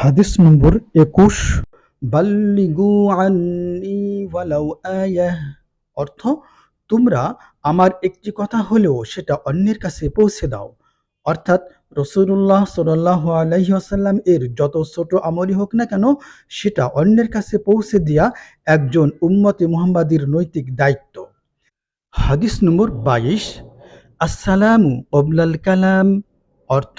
হাদিস নম্বর একুশ। অর্থ, তোমরা আমার একটি কথা হলেও সেটা অন্যের কাছে পৌঁছে দাও। অর্থাৎ রসুল্লাহ সাল্লাহ আলহি আসাল্লাম এর যত ছোট আমলই হোক না কেন, সেটা অন্যের কাছে পৌঁছে দেওয়া একজন উম্মতে মুহাম্মাদির নৈতিক দায়িত্ব। হাদিস নম্বর বাইশ। আসসালামু অবলাল কালাম। অর্থ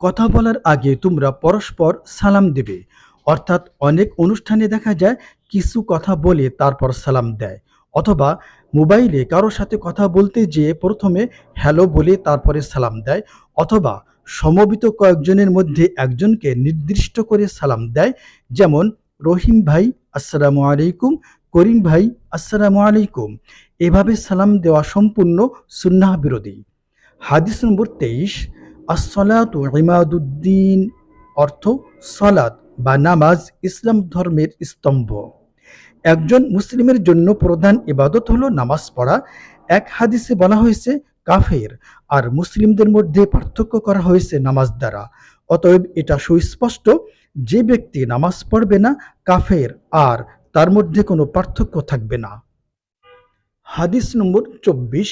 কথা বলার আগে তোমরা পরস্পর সালাম দেবে। অর্থাৎ অনেক অনুষ্ঠানে দেখা যায় কিছু কথা বলে তারপর সালাম দেয়। অথবা মোবাইলে কারোর সাথে কথা বলতে যেয়ে প্রথমে হ্যালো বলে তারপরে সালাম দেয়। অথবা সমবেত কয়েকজনের মধ্যে একজনকে নির্দিষ্ট করে সালাম দেয়। যেমন, রহিম ভাই, আসসালামু আলাইকুম, করিম ভাই, আসসালামু আলাইকুম। এভাবে সালাম দেওয়া সম্পূর্ণ সুন্নাহ বিরোধী। হাদিস নম্বর তেইশ আসলাত ইমাদুদ্দিন অর্থ সলাদ বা নামাজ ইসলাম ধর্মের স্তম্ভ। একজন মুসলিমের জন্য প্রধান ইবাদত হলো নামাজ পড়া। এক হাদিসে বলা হয়েছে, কাফের আর মুসলিমদের মধ্যে পার্থক্য করা হয়েছে নামাজ দ্বারা। অতএব এটা সুস্পষ্ট, যে ব্যক্তি নামাজ পড়বে না, কাফের আর তার মধ্যে কোনো পার্থক্য থাকবে না। হাদিস নম্বর চব্বিশ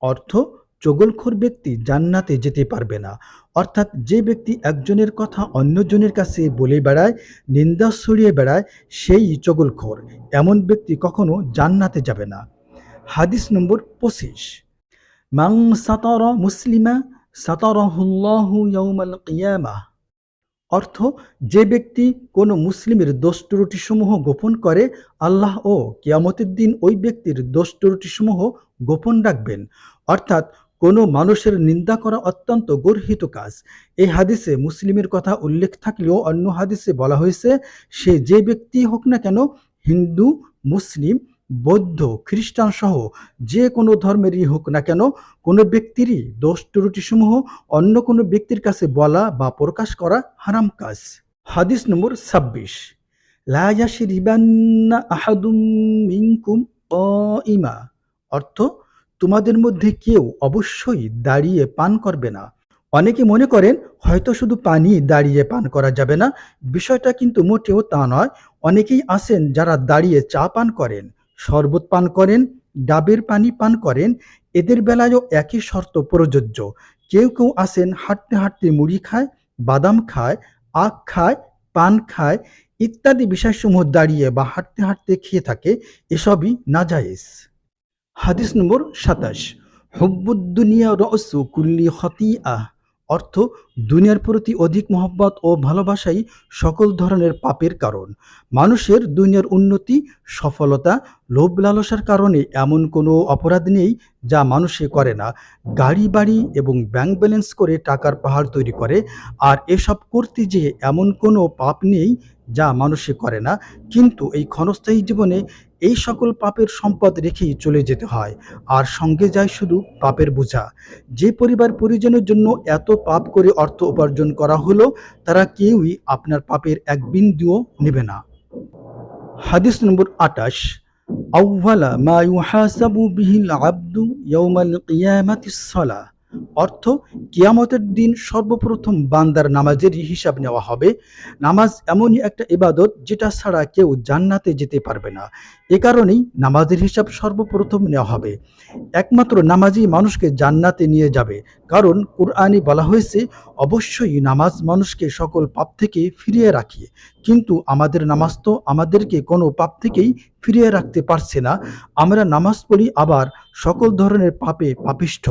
অর্থ, চগলখোর ব্যক্তি জান্নাতে যেতে পারবে না। অর্থাৎ যে ব্যক্তি একজনের কথা অন্যজনের কাছে বলে বেড়ায়, নিন্দা ছড়িয়ে বেড়ায়, সেই চগলখোর। এমন ব্যক্তি কখনো জান্নাতে যাবে না। হাদিস নম্বর পঁচিশ। মাং সাতর মুসলিমা, সাতরহুল্লাহু ইয়াউমাল কিয়ামাহ অর্থ, যে ব্যক্তি কোনো মুসলিমের দোষ ত্রুটিসমূহ গোপন করে, আল্লাহ ও কিয়ামতের দিন ওই ব্যক্তির দোষ ত্রুটিসমূহ গোপন রাখবেন। অর্থাৎ, কোনো মানুষের নিন্দা করা অত্যন্ত গর্হিত কাজ। এই হাদিসে মুসলিমের কথা উল্লেখ থাকলেও অন্য হাদিসে বলা হয়েছে, সে যে ব্যক্তি হোক না কেন হিন্দু, মুসলিম বৌদ্ধ, খ্রিস্টান সহ যে কোনো ধর্মেরই হোক না কেন, কোনো ব্যক্তিরই দোষ ত্রুটিসমূহ অন্য কোনো ব্যক্তির কাছে বলা বা প্রকাশ করা হারাম কাজ। হাদিস নম্বর ছাব্বিশ। লায়াশরিবান্না আহাদুম মিনকুম ইমা অর্থ, তোমাদের মধ্যে কেউ অবশ্যই দাঁড়িয়ে পান করবে না। অনেকে মনে করেন, হয়তো শুধু পানি দাঁড়িয়ে পান করা যাবে না। বিষয়টা কিন্তু মোটেও তা নয়। অনেকেই আসেন যারা দাঁড়িয়ে চা পান করেন। শরবত পান করেন, ডাবের পানি পান করেন, এদের বেলায়ও একই শর্ত প্রযোজ্য। কেউ কেউ আসেন হাঁটতে হাঁটতে মুড়ি খায়, বাদাম খায়, আখ খায়, পান খায় ইত্যাদি বিষয়সমূহ দাঁড়িয়ে বা হাঁটতে হাঁটতে খেয়ে থাকে, এসবই নাজায়েজ। হাদিস নম্বর সাতাশ। হব্বুদ্দুনিয়া রসু কুল্লি হতি আহ অর্থ দুনিয়ার প্রতি অধিক মহব্বত ও ভালোবাসাই সকল ধরনের পাপের কারণ। মানুষের দুনিয়ার উন্নতি, সফলতা, লোভ লালসার কারণে এমন কোনো অপরাধ নেই যা মানুষে করে না। গাড়ি, বাড়ি এবং ব্যাংক ব্যালেন্স করে টাকার পাহাড় তৈরি করে। আর এসব করতে যেয়ে এমন কোনো পাপ নেই যা মানুষে করে না, কিন্তু এই ক্ষণস্থায়ী জীবনে এই সকল পাপের সম্পদ রেখেই চলে যেতে হয়। আর সঙ্গে যায় শুধু পাপের বোঝা। যে পরিবার পরিজনের জন্য এত পাপ করে অর্থ উপার্জন করা হলো, তারা কেউই আপনার পাপের এক বিন্দুও নেবে না। হাদিস নম্বর আটাশ আউ্বালা মা ইউহাসাবু বিহিল আব্দু ইয়াউমাল কিয়ামাতিস সালাহ। অর্থ, কিয়ামতের দিন সর্বপ্রথম বান্দার নামাজের হিসাব নেওয়া হবে। নামাজ এমনই একটা ইবাদত যেটা ছাড়া কেউ জান্নাতে যেতে পারবে না। এ কারণেই নামাজের হিসাব সর্বপ্রথম নেওয়া হবে। একমাত্র নামাজই মানুষকে জান্নাতে নিয়ে যাবে। কারণ কোরআনই বলা হয়েছে, অবশ্যই নামাজ মানুষকে সকল পাপ থেকে ফিরিয়ে রাখে। কিন্তু আমাদের নামাজ তো আমাদেরকে কোনো পাপ থেকেই ফিরিয়ে রাখতে পারছে না। আমরা নামাজ পড়ি আবার সকল ধরনের পাপে পাপিষ্ঠ।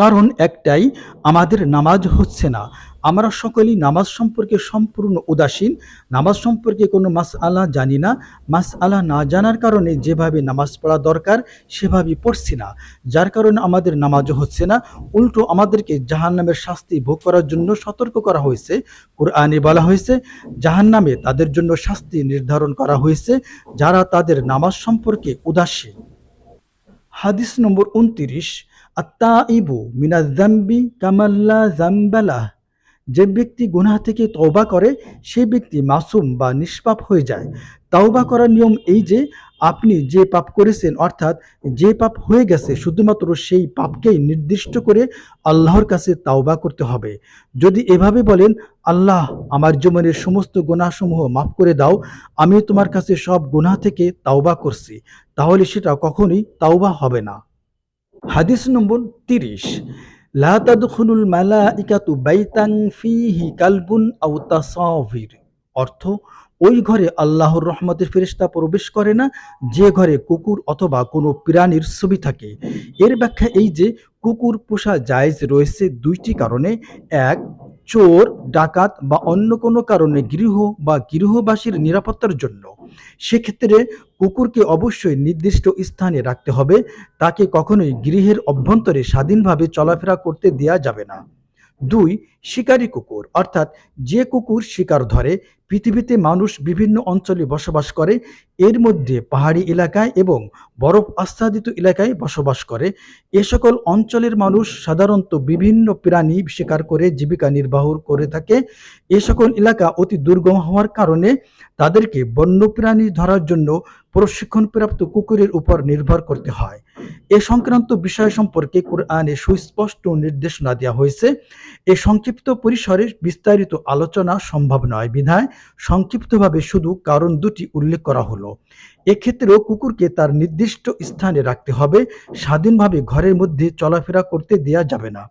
কারণ একটাই, আমাদের নামাজ হচ্ছে না। আমরা সকলেই নামাজ সম্পর্কে সম্পূর্ণ উদাসীন। নামাজ সম্পর্কে কোনো মাস আলা জানি না। মাস আলা না জানার কারণে যেভাবে নামাজ পড়া দরকার, সেভাবেই পড়ছি না। যার কারণে আমাদের নামাজও হচ্ছে না। উল্টো আমাদেরকে জাহান নামের শাস্তি ভোগ করার জন্য সতর্ক করা হয়েছে। কোরআনে বলা হয়েছে জাহান নামে তাদের জন্য শাস্তি নির্ধারণ করা হয়েছে, যারা তাদের নামাজ সম্পর্কে উদাসীন। হাদিস নম্বর উনত্রিশ আত্মা মিনা জাম্বি কামাল্লা জাম্বালাহ যে ব্যক্তি গুনাহ থেকে তওবা করে, সে ব্যক্তি মাসুম বা নিষ্পাপ হয়ে যায়। তাওবা করার নিয়ম এই যে, আপনি যে পাপ করেছেন, অর্থাৎ যে পাপ হয়ে গেছে, শুধুমাত্র সেই পাপকেই নির্দিষ্ট করে আল্লাহর কাছে তাওবা করতে হবে। যদি এভাবে বলেন, আল্লাহ, আমার জীবনের সমস্ত গুনাহসমূহ মাফ করে দাও, আমি তোমার কাছে সব গুনাহ থেকে তাওবা করছি তাহলে সেটা কখনোই তাওবা হবে না। হাদিস নম্বর তিরিশ। লা মালা ইকাতু বাইতাং ফিহি কালবুন তাসাভির অর্থ, ওই ঘরে আল্লাহর রহমতের ফেরিস্তা প্রবেশ করে না, যে ঘরে কুকুর অথবা কোনো প্রাণীর ছবি থাকে। এর ব্যাখ্যা এই যে, কুকুর পোষা জায়জ রয়েছে দুইটি কারণে। এক চোর, ডাকাত বা অন্য কোনো কারণে গৃহ বা গৃহবাসীর নিরাপত্তার জন্য, সেক্ষেত্রে কুকুরকে অবশ্যই নির্দিষ্ট স্থানে রাখতে হবে। তাকে কখনোই গৃহের অভ্যন্তরে স্বাধীনভাবে চলাফেরা করতে দেওয়া যাবে না। দুই, শিকারী কুকুর। অর্থাৎ যে কুকুর শিকার ধরে, পৃথিবীতে মানুষ বিভিন্ন অঞ্চলে বসবাস করে, এর মধ্যে পাহাড়ি এলাকায় এবং বরফ আচ্ছাদিত এলাকায় বসবাস করে। এ সকল অঞ্চলের মানুষ সাধারণত বিভিন্ন প্রাণী শিকার করে জীবিকা নির্বাহ করে থাকে। এ সকল এলাকা অতি দুর্গম হওয়ার কারণে তাদেরকে বন্যপ্রাণী ধরার জন্য প্রশিক্ষণপ্রাপ্ত কুকুরের উপর নির্ভর করতে হয়। এ সংক্রান্ত বিষয় সম্পর্কে কোরআনে সুস্পষ্ট নির্দেশনা দেওয়া হয়েছে। এ সংক্ষিপ্ত পরিসরে বিস্তারিত আলোচনা সম্ভব নয় বিধায় সংক্ষিপ্তভাবে শুধু কারণ দুটি উল্লেখ করা হলো। এক্ষেত্রেও কুকুরকে তার নির্দিষ্ট স্থানে রাখতে হবে। স্বাধীনভাবে ঘরের মধ্যে চলাফেরা করতে দেয়া যাবে না।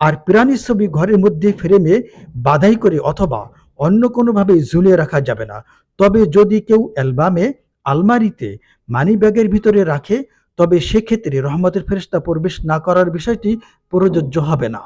আর প্রাণীর ছবি ঘরের মধ্যে ফ্রেমে বাধাই করে অথবা অন্য কোনোভাবে ঝুলিয়ে রাখা যাবে না। তবে যদি কেউ অ্যালবামে আলমারিতে মানি ব্যাগের ভিতরে রাখে তবে সেক্ষেত্রে রহমতের ফেরিস্তা প্রবেশ না করার বিষয়টি প্রযোজ্য হবে না।